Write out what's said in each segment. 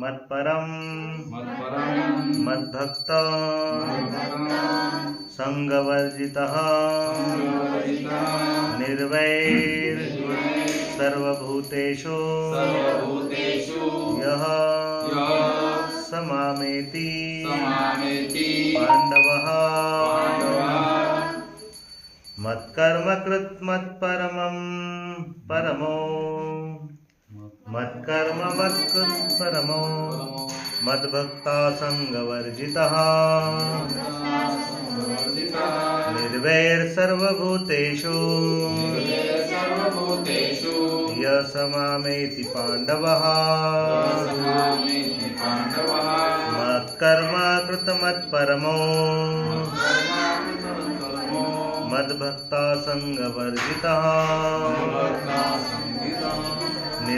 मत्परम मत्परं। मद्भक्त। संवर्जितः निर्वैर। सर्वभूतेषु। यः। स मामेति समामेति। पाण्डवः। पाण्डवः। मत्कर्मकृत् मत्परमं। परमो। मत्कर्म मत्कृत् परमो। मद्भक्ता सङ्गवर्जितः निर्वैर्सर्वभूतेषु सर्वभूतेषु। य समामेति पाण्डवः। मत्कर्म कृतमत्परमो मद्भक्ता सङ्गवर्जितः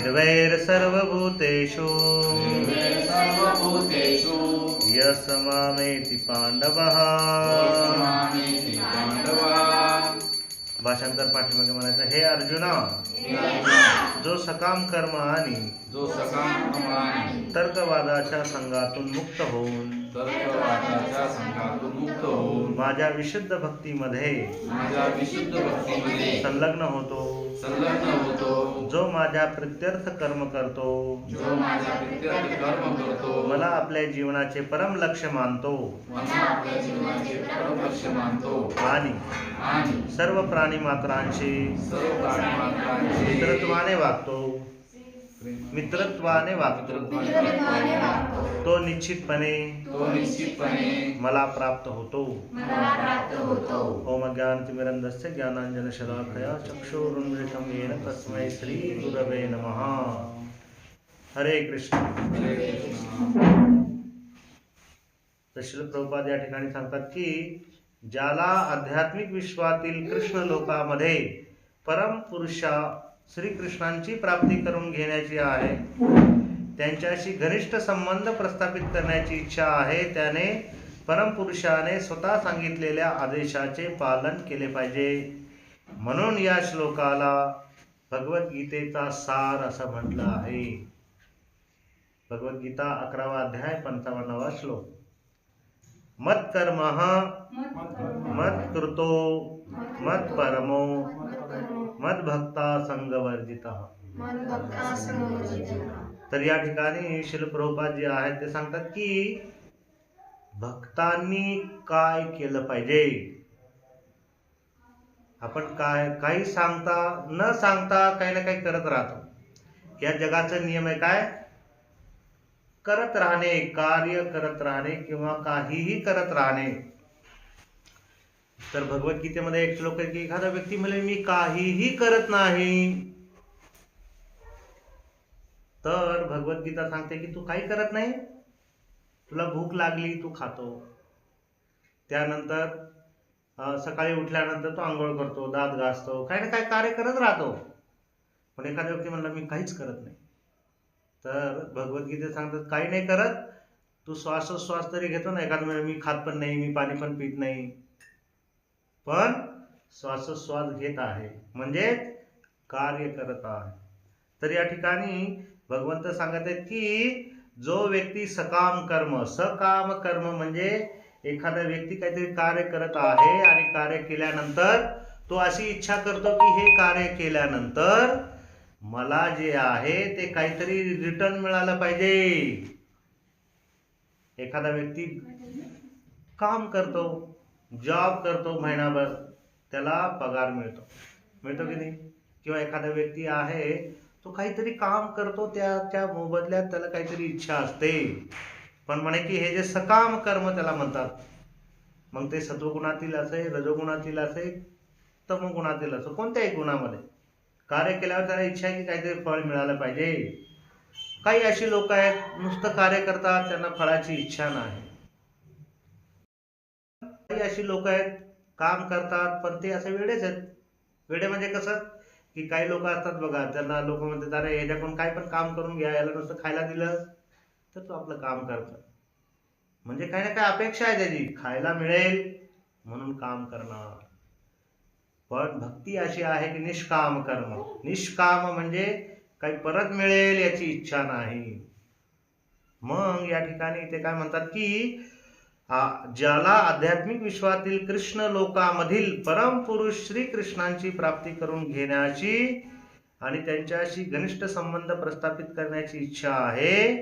निर्वैर्सर्वभूतेषु सर्वभूतेषु। य समामेति पांडवः समामेति पाण्डवः। भाषांतर पाठीमागे म्हणायचं हे अर्जुना जो सकाम कर्म आणि जो सकाम प्रमाणे तर्कवादाच्या संघातून मुक्त होऊन मुक्त होऊन माझ्या विशुद्ध भक्तीमध्ये माझ्या विशुद्ध भक्तीमध्ये संलग्न होतो. संलग्न होतो. जो माझ्या प्रित्यर्थ कर्म करतो. जो माझ्या प्रित्यर्थ कर्म करतो. मला आपल्या जीवनाचे परम लक्ष मानतो. मला आपल्या जीवनाचे परम लक्ष मानतो. आणि आणि सर्व प्राणी मात्रांशी सर्व प्राणीमात्रांचे मित्रत्वाने वागतो. मित्रत्वाने वागतो. तो निश्चितपणे तो निश्चितपणे मला प्राप्त होतो. मला प्राप्त होतो. ओम ज्ञानतिमिरन्दस्य ज्ञानाञ्जन शलाखया चक्षुरुन्मिलितं येन तस्मै श्री गुरवे नमः. हरे कृष्ण. हरे कृष्ण. तर श्रील प्रभुपाद या ठिकाणी सांगतात की ज्याला आध्यात्मिक विश्वातील कृष्ण लोकामध्ये परम पुरुषा श्रीकृष्णांची प्राप्ती करून घेण्याची आहे. त्यांच्याशी घनिष्ठ संबंध प्रस्थापित करण्याची इच्छा आहे त्याने परमपुरुषाने स्वतः सांगितलेल्या आदेशाचे पालन केले पाहिजे. म्हणून या श्लोकाला भगवद्गीतेचा सार असं म्हटलं आहे. भगवद्गीता अकरावा अध्याय पंचावन्नावा श्लोक. मत कर्म मत कृतो मत परमो मत भक्ता संगवर्जिता। तर या ठिकाणी शिलप्रभुपाद जे आहेत ते सांगतात की भक्तांनी काय केलं पाहिजे? आपण काय काही सांगता न सांगता काही ना काही करत राहतो. या जगाचा नियम आहे काय? करत राहणे कार्य करत राहणे किंवा काहीही करत राहणे. तर भगवद्गीतेमध्ये एक श्लोक आहे की एखादा व्यक्ती म्हणे मी काहीही करत नाही. तर भगवद्गीता सांगते की तू काही करत नाही. तुला भूक लागली तू खातो. त्यानंतर सकाळी उठल्यानंतर तो आंघोळ करतो दात घासतो काही ना काही कार्य करत राहतो. पण एखादा व्यक्ती म्हणला मी काहीच करत नाही. तर भगवद्गीतेत सांगतात काही नाही करत. तू श्वासोश्वास तरी घेतो ना एखादा मी खात पण नाही मी पाणी पण पित नाही. पण श्वासोश्वास घेत आहे. म्हणजे कार्य करत आहे. तर या ठिकाणी भगवंत सांगत आहेत की जो व्यक्ती सकाम कर्म सकाम कर्म म्हणजे एखादा व्यक्ती काहीतरी कार्य करत आहे आणि कार्य केल्यानंतर तो अशी इच्छा करतो की हे कार्य केल्यानंतर मला जे आहे ते काहीतरी रिटर्न मिळालं पाहिजे. एखादा व्यक्ती काम करतो. जॉब करतो महिनाभर त्याला पगार मिळतो. मिळतो की नाही? किंवा एखादा व्यक्ती आहे तो काहीतरी काम करतो त्याच्या मोबदल्यात त्याला काहीतरी इच्छा असते. पण म्हणे की हे जे सकाम कर्म त्याला म्हणतात. मग ते सत्वगुणातील असे रजोगुणातील असे तमोगुणातील असो कोणत्याही गुणामध्ये. कार्य केल्यावर त्याला इच्छा आहे की काहीतरी फळ मिळालं पाहिजे. काही अशी लोक आहेत नुसतं कार्य करतात त्यांना फळाची इच्छा नाही. काही अशी लोक आहेत काम करतात पण ते असे वेडेच आहेत. वेडे म्हणजे कसं की काही लोक असतात बघा त्यांना लोक म्हणतात अरे ह्याच्याकडून काय पण काम करून घ्या याला नुसतं खायला दिलं तर तो आपलं काम करतो. म्हणजे काही ना काय अपेक्षा आहे त्याची खायला मिळेल म्हणून काम करणार पण भक्ती अशी आहे की निष्काम कर्म निष्काम म्हणजे काही परत मिळेल याची इच्छा नाही. मग या ठिकाणी ते काय म्हणतात की ज्याला आध्यात्मिक विश्वातील कृष्ण लोकामधील परमपुरुष श्रीकृष्णांची प्राप्ती करून घेण्याची आणि त्यांच्याशी घनिष्ठ संबंध प्रस्थापित करण्याची इच्छा आहे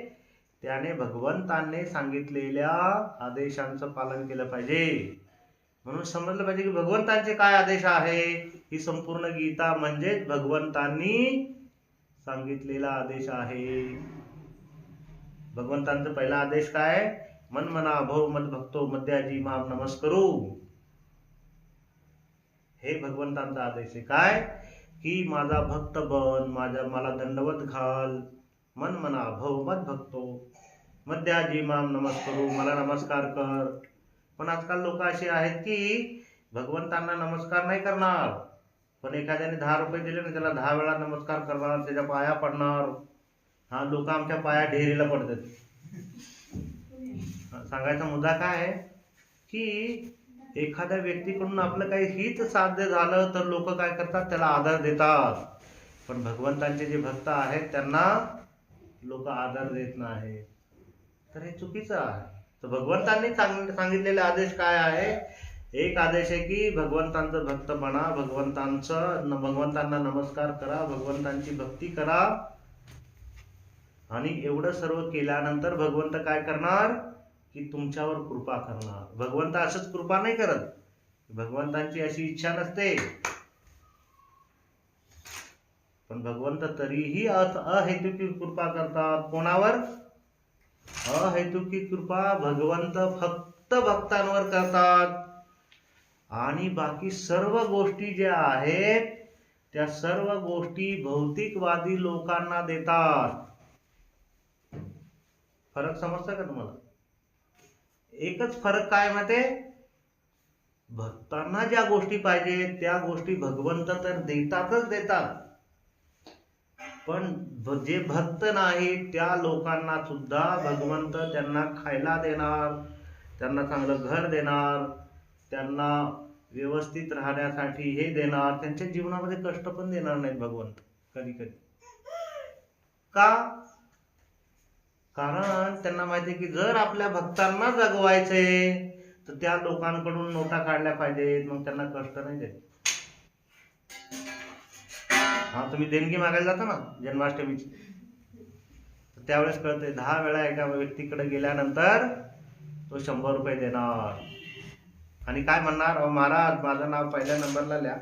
त्याने भगवंतांनी सांगितलेल्या आदेशांचं पालन केलं पाहिजे. म्हणून समजलं पाहिजे की भगवंतांचे काय आदेश आहे? ही संपूर्ण गीता म्हणजेच भगवंतांनी सांगितलेला आदेश आहे. भगवंतांचा पहिला आदेश काय? मन मना भव मद भक्तो मध्याजी माम नमस्करू. हे भगवंतांचा आदेश आहे. काय? की माझा भक्त बन माझ्या मला दंडवत घाल. मन मना भव मत भक्तो मध्याजी माम नमस्करू मला नमस्कार कर. पण आजकाल लोक असे आहेत की भगवंतांना नमस्कार नाही करणार. पण एखाद्याने दहा रुपये दिले ना त्याला दहा वेळा नमस्कार करणार त्याच्या पाया पडणार. हा लोक आमच्या पाया ढेरीला पडतात. सांगायचा मुद्दा काय आहे? की एखाद्या व्यक्तीकडून आपलं काही हित साध्य झालं तर लोक काय करतात? त्याला आदर देतात. पण भगवंतांचे जे भक्त आहेत त्यांना लोक आदर देत नाही. तर हे चुकीचं आहे. तर भगवंतांनी सांग सांगितलेले आदेश काय आहे? एक आदेश आहे की भगवंतांचं भक्त बना भगवंतांचं भगवंतांना नमस्कार करा भगवंतांची भक्ती करा. आणि एवढं सर्व केल्यानंतर भगवंत काय करणार? की तुमच्यावर कृपा करणार. भगवंत असंच कृपा नाही करत. भगवंतांची अशी इच्छा नसते. पण भगवंत तरीही अहेतुकी कृपा करतात. कोणावर? अहेतुकी कृपा भगवंत फक्त भक्तांवर करतात. आणि बाकी सर्व गोष्टी ज्या आहेत त्या सर्व गोष्टी भौतिकवादी लोकांना देतात. फरक समजता का तुम्हाला? एकच फरक काय माहिती भक्तांना ज्या गोष्टी पाहिजे त्या गोष्टी भगवंत तर देतातच देतात. पण जे भक्त नाही त्या लोकांना सुद्धा भगवंत त्यांना खायला देणार त्यांना चांगलं घर देणार त्यांना व्यवस्थित राहण्यासाठी हे देणार त्यांच्या जीवनामध्ये कष्ट पण देणार नाहीत भगवंत कधी कधी का? कारण त्यांना माहिती आहे की जर आपल्या भक्तांना जगवायचे तर त्या लोकांकडून नोटा काढल्या पाहिजेत मग त्यांना कष्ट नाही देत. हा तुम्ही देणगी मागायला जाता ना जन्माष्टमीची. तर त्यावेळेस कळते दहा वेळा एका व्यक्तीकडे गेल्यानंतर तो शंभर रुपये देणार. आणि काय म्हणणार? अहो महाराज माझं नाव पहिल्या नंबरला लिहा.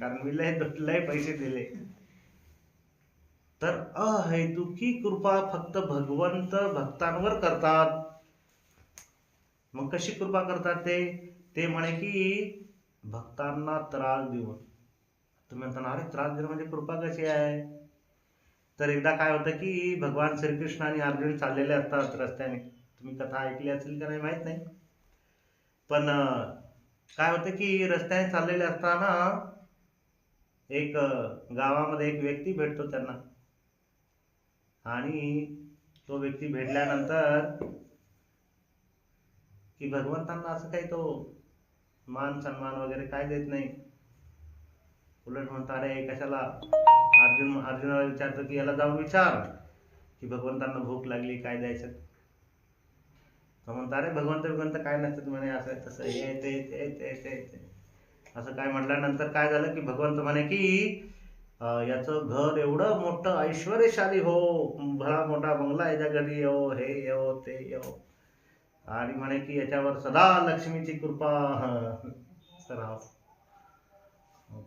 कारण मी लय लय पैसे दिले. तर अहैतुकी कृपा फक्त भगवंत भक्तांवर करतात. मग कशी कृपा करतात ते? ते म्हणे की भक्तांना त्रास देऊन. तुम्ही म्हणताना अरे त्रास देणं म्हणजे कृपा कशी आहे? तर एकदा काय होतं की भगवान श्रीकृष्ण आणि अर्जुन चाललेले असतात रस्त्याने. तुम्ही कथा ऐकली असेल का नाही माहीत नाही. पण काय होतं की रस्त्याने चाललेले असताना एक गावामध्ये एक व्यक्ती भेटतो त्यांना. आणि तो व्यक्ती भेटल्यानंतर की भगवंतांना असं काही तो मान सन्मान वगैरे काय देत नाही. उलट म्हणता अरे कशाला? अर्जुन अर्जुनाला विचारतो की याला जाऊन विचार की भगवंतांना भूक लागली काय द्यायचं? तो म्हणता अरे भगवंत भगवंत काय नसतं म्हणे असं तसं हे ते ते ते ते ते. असं काय म्हटल्यानंतर काय झालं की भगवंत म्हणे की याचं घर एवढं मोठं ऐश्वर्यशाली हो भला मोठा बंगला याच्या घरी येऊ हे येऊ ते येऊ आणि म्हणे की याच्यावर सदा लक्ष्मीची कृपा सराव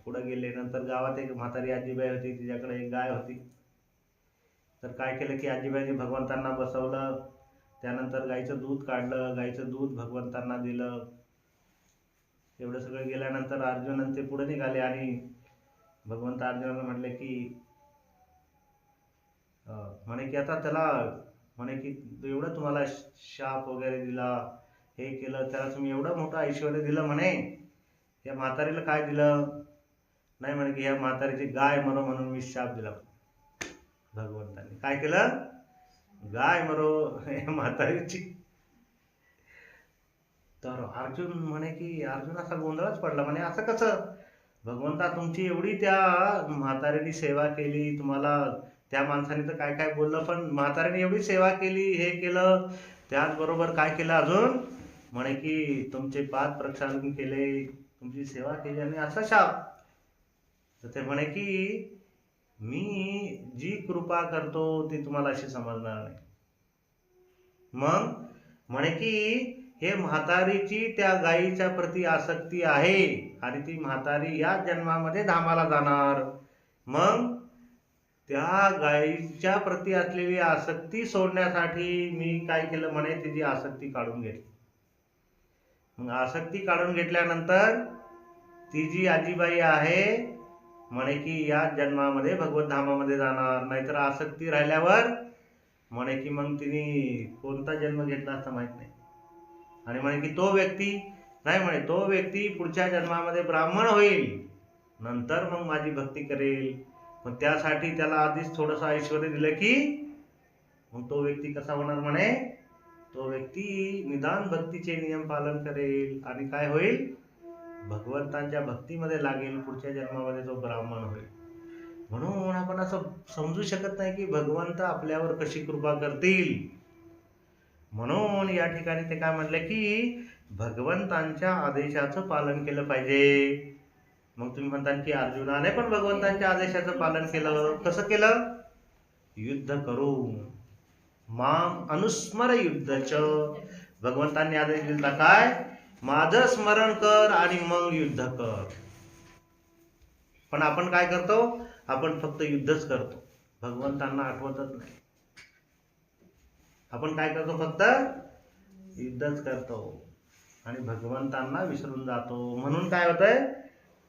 पुढे गेले नंतर गावात एक म्हातारी आजीबाई होती तिच्याकडे एक गाय होती. तर काय केलं की आजीबाईने भगवंतांना बसवलं. त्यानंतर गाईचं दूध काढलं गाईचं दूध भगवंतांना दिलं. एवढं सगळं गेल्यानंतर अर्जुन ते पुढे निघाले आणि भगवंत अर्जुनाला म्हटले की म्हणे की आता त्याला म्हणे की एवढं तुम्हाला शाप वगैरे दिला हे केलं त्याला तुम्ही एवढं मोठं ऐश्वर दिलं म्हणे. या म्हातारीला काय दिलं? नाही म्हणे की या म्हातारीची गाय मरो म्हणून मी शाप दिला. भगवंतांनी काय केलं? गाय मरो या म्हातारीची. तर अर्जुन म्हणे की अर्जुन असा गोंधळच पडला म्हणे. असं कसं? भगवंता तुमची एवढी त्या म्हातारीने सेवा केली तुम्हाला त्या माणसाने तर काय काय बोललं पण म्हाताऱ्याने एवढी सेवा केली हे केलं त्याचबरोबर काय केलं अजून? म्हणे की तुमचे पाच प्रक्षालन केले तुमची सेवा केली आणि असा शाप. तर ते म्हणे की मी जी कृपा करतो ती तुम्हाला अशी समजणार नाही. मग म्हणे की हे म्हातारीची त्या गायीच्या प्रती आसक्ती आहे. आणि ती म्हातारी या जन्मामध्ये धामाला जाणार. मग त्या गायीच्या प्रती असलेली आसक्ती सोडण्यासाठी मी काय केलं म्हणे? तिची आसक्ती काढून घेतली. मग आसक्ती काढून घेतल्यानंतर ती जी आजीबाई आहे म्हणे की या जन्मामध्ये भगवत धामामध्ये जाणार. नाहीतर आसक्ती राहिल्यावर म्हणे की मग तिने कोणता जन्म घेतला असं माहीत नाही. आणि म्हणे की तो व्यक्ती नाही म्हणे तो व्यक्ती पुढच्या जन्मामध्ये ब्राह्मण होईल नंतर मग माझी भक्ती करेल. मग त्यासाठी त्याला आधीच थोडंसं ऐश्वर दिलं की मग तो व्यक्ती कसा होणार म्हणे? तो व्यक्ती निदान भक्तीचे नियम पालन करेल. आणि काय होईल? भगवंतांच्या भक्तीमध्ये लागेल पुढच्या जन्मामध्ये तो ब्राह्मण होईल. म्हणून आपण असं समजू शकत नाही की भगवंत आपल्यावर कशी कृपा करतील. म्हणून या ठिकाणी ते काय म्हटलं की भगवंतांच्या आदेशाचं पालन केलं पाहिजे. मग तुम्ही म्हणता की अर्जुनाने पण भगवंतांच्या आदेशाचं पालन केलं. कसं केलं? युद्ध करून. माम अनुस्मर युद्धच. भगवंतांनी आदेश दिला काय? माझं स्मरण कर आणि मग युद्ध कर. पण आपण काय करतो? आपण फक्त युद्धच करतो. भगवंतांना आठवतच नाही. आपण काय करतो? फक्त युद्धच करतो. आणि भगवंतांना विसरून जातो. म्हणून काय होतंय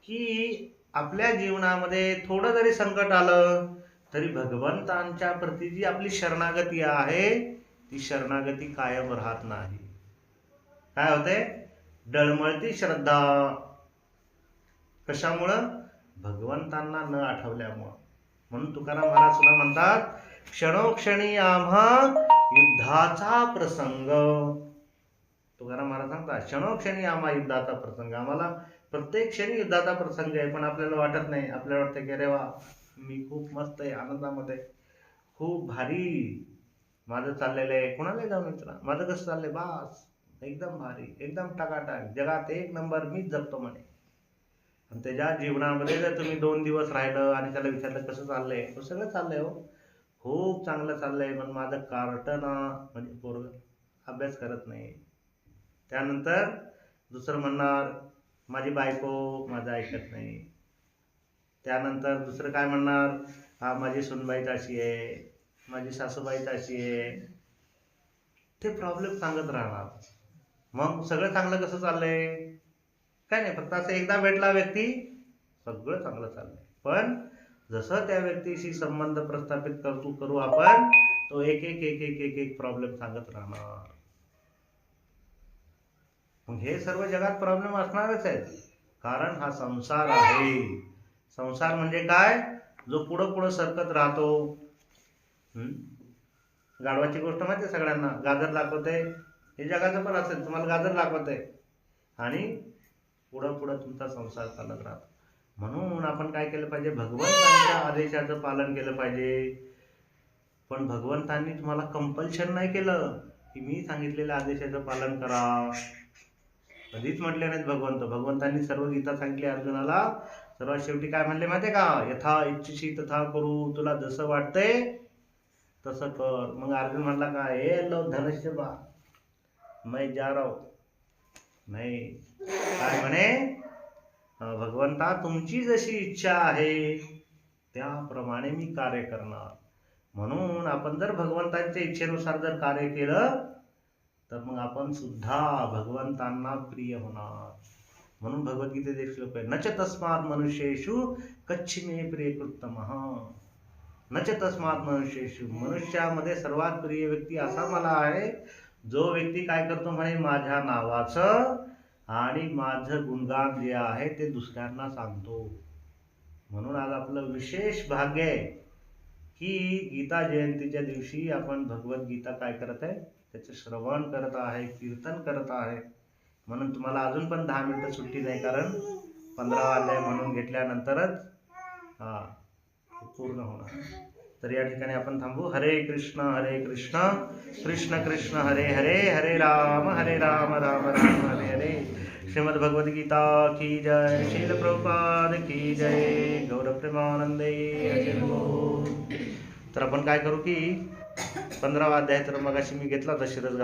की आपल्या जीवनामध्ये थोडं जरी संकट आलं तरी भगवंतांच्या प्रती जी आपली शरणागती आहे ती शरणागती कायम राहत नाही. काय होते डळमळती श्रद्धा. कशामुळं? भगवंतांना न आठवल्यामुळं. म्हणून तुकाराम महाराज सुद्धा म्हणतात क्षणोक्षणी आम्हा युद्धाचा प्रसंग. तुकाराम महाराज सांगता क्षणोक्षणी आम्हा युद्धाचा प्रसंग आम्हाला प्रत्येक क्षणी युद्धाचा प्रसंग आहे पण आपल्याला वाटत नाही. आपल्याला वाटतं की अरे वा मी खूप मस्त आहे आनंदामध्ये. खूप भारी माझं चाललेलं आहे. कोणाला जाऊन विचारा माझं कसं चाललंय? बास एकदम भारी एकदम टाकाटाक. जगात एक नंबर मीच जगतो म्हणे. आणि त्याच्या जीवनामध्ये जर तुम्ही दोन दिवस राहिलं आणि त्याला विचारलं कसं चाललंय तो सगळं चाललंय हो. खूप चांगलं चाललंय पण माझं कार्ट ना म्हणजे पोरग अभ्यास करत नाही. त्यानंतर दुसरं म्हणणार माझी बायको माझं ऐकत नाही. त्यानंतर दुसरं काय म्हणणार हा माझी सुनबाई अशी आहे माझी सासूबाई अशी आहे. ते प्रॉब्लेम सांगत राहणार. मग सगळं चांगलं कसं चाललंय? काय नाही फक्त असं एकदा भेटला व्यक्ती सगळं चांगलं चाललंय. पण जसं त्या व्यक्तीशी संबंध प्रस्थापित करतो करू आपण तो एक एक एक एक एक एक प्रॉब्लेम सांगत राहणार. मग हे सर्व जगात प्रॉब्लेम असणारच आहेत. कारण हा संसार आहे. संसार म्हणजे काय? जो पुढं पुढं सरकत राहतो? गाढवाची गोष्ट माहिती आहे सगळ्यांना? गाजर दाखवते हे जगाचं पण असेल. तुम्हाला गाजर दाखवते आणि पुढं पुढं तुमचा संसार चालत राहतो. म्हणून आपण काय केलं पाहिजे? भगवंतांच्या आदेशाचं पालन केलं पाहिजे. पण भगवंतांनी तुम्हाला कंपल्शन नाही केलं. की मी सांगितलेल्या आदेशाचं पालन करा कधीच म्हटले नाहीत भगवंत. भगवंतांनी सर्व गीता सांगितली अर्जुनाला. सर्वात शेवटी काय म्हणले माहिती का? यथा इच्छिशी तथा करू तुला जसं वाटतंय तसं कर. मग अर्जुन म्हणला का हे लो धनुष्य बा मैं जा राव नाही काय म्हणे? भगवंता तुमची जशी इच्छा आहे त्याप्रमाणे मी कार्य करणार. म्हणून आपण जर भगवंतांच्या इच्छेनुसार जर कार्य केलं तर मग आपण सुद्धा भगवंतांना प्रिय होणार. म्हणून भगवद्गीतेत एक श्लोक आहे नच तस्मात मनुष्येषु कच्छ मे प्रिय नच तस्मात मनुष्येषु मनुष्यामध्ये सर्वात प्रिय व्यक्ती असा मला आहे जो व्यक्ती काय करतो म्हणे माझ्या नावाचं आणि माझं गुणगान जे आहे ते दुसऱ्यांना सांगतो. म्हणून आज आपलं विशेष भाग्य आहे की गीता जयंतीच्या दिवशी आपण भगवद्गीता काय करत आहे त्याचं श्रवण करत आहे कीर्तन करत आहे. म्हणून तुम्हाला अजून पण दहा मिनिटं सुट्टी नाही कारण पंधरा अध्याय म्हणून घेतल्यानंतरच हा पूर्ण होणार. तर या ठिकाणी आपण थांबू. हरे कृष्ण हरे कृष्ण कृष्ण कृष्ण हरे हरे हरे राम हरे राम राम राम हरे हरे. श्रीमद भगवद्गीता की जय शील प्रभुपाद की जय गौरव प्रेमानंदे. तर आपण काय करू की पंधरावा अध्याय तर मग मी घेतला होता शिरसगाव.